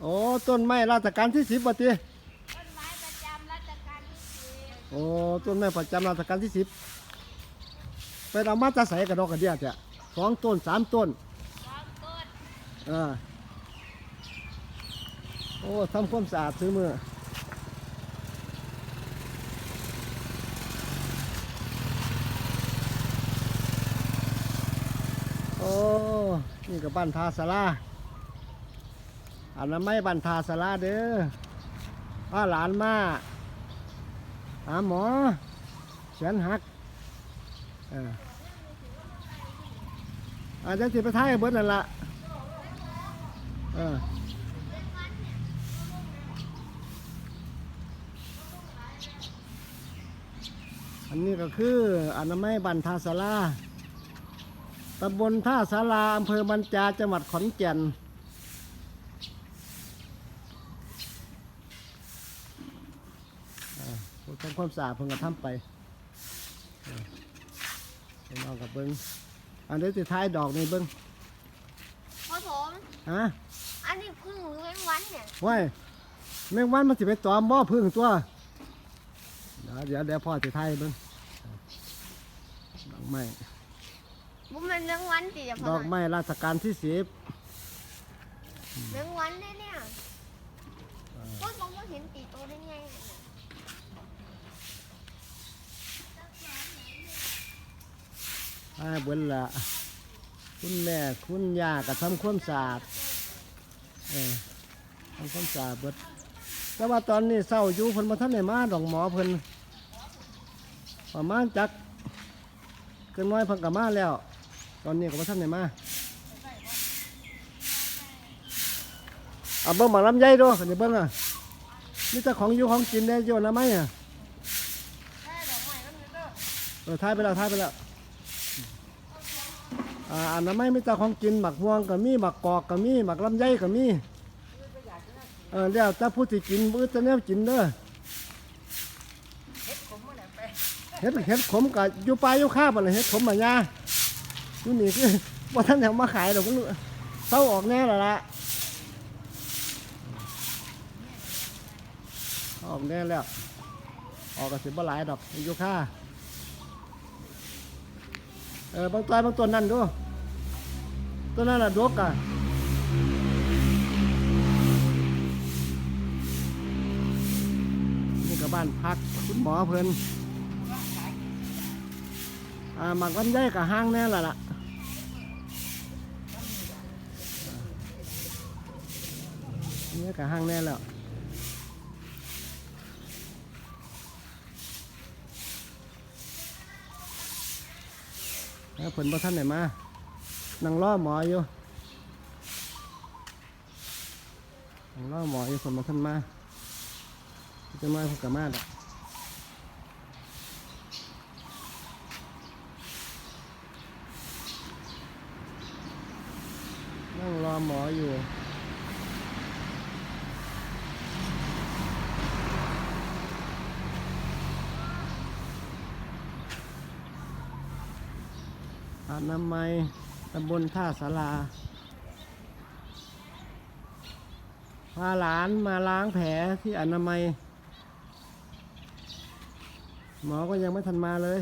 โอ้ต้นไม้ราชการที่สิบบ่ติต้นไม้ประจำรัชกาลที่สิบโอ้ต้นไม้ประจำราชการที่สิบไปเอามาจะใส่กระดอกกระเดียจ้ะสองต้นสามต้นสองต้นอ่าโอ้ทำความสะอาดซื้อมือโอ้ นี่กับบ้านทาสลา อันนั้นไม่บ้านทาสลาเด้อว่าหลานมาหาหมอแขนหักเอออาจจะสิไปท้ายเบิดนั่นละเอออันนี้ก็คืออนามัยบันทาสลาตำบลท่าสาราอำเภอบัญจาจังหวัดขอนแก่นอ่าผู้ ทำความสะอาดเพิ่งกระทำไปเออไปนอนกับเบิ้งอันนี้ติท้ายดอกนี่เบิ้งพ่อผม ฮะอันนี้พึ่งหรือแมงวันเนี่ยว้ายแมงวันมันสิไปตอมบ่อพึ่งตัว เดี๋ยวเดี๋ยวเดี๋ยวพ่อจะทายเบิ้งดอกไม้บุ้มเป็นแมงวันสิจะพดออกไม้ราชการที่สิบแมงวันเนี่ยเนี่ยพ่อผมก็เห็นตีตัวได้ไงเนี่ย ทาเบิ้งละคุณแม่คุณย่าก็ทำความสะอาดเออทำความสะอาดเบิดแต่ว่าตอนนี้เศร้าอยู่เพิ่นมาท่านไหนมาดอกหมอเพิ่นประมาณจักเกินน้อยเพิ่นก็มาแล้ว ตอนนี้ก็มาท่านไหนมาเอาเบิ้งหมาลำไยดูเดี๋ยวเบิ้งอะนี่แต่ของอยู่ของกินได้โยนนะไหมอะเออทายไปแล้วทายไปแล้ว อ่าอันนั้นไม่มีแต่ของกินหมักม่วงก็มีหมักกอกก็มีหมักลำไยก็มีเออแล้วถ้าผู้ที่กินมื้อจะแนวกินเด้อเห็ดเห็ดขมกับอยู่ปลายอยู่ข้าบ่เลยเห็ดขมมายาอยู่นี่คือว่าท่านเอามาขายดอกมันเศร้าออกแน่และละออกแน่แล้ว ออกก็สิบ่หลายดอกอยู่ข้า เออบางตัวบางตัวนั่นดูตัวนั่นน่ะดกอะนี่ก็บ้านพักคุณหมอเพิ่นอ่าหมักลำไยกับห้างแน่ละล่ะนี่กับห้างแน่แล้ว แล้วเพิ่นบ่ท่านไหนมานั่งรอหมออยู่นั่งรอหมออยู่เพิ่นบ่ท่านมาจะมาพิ่นก็มาดอกนั่งรอหมออยู่ อนามัยตำบลท่าสาราพาหลานมาล้างแผลที่อนามัย หมอก็ยังไม่ทันมาเลย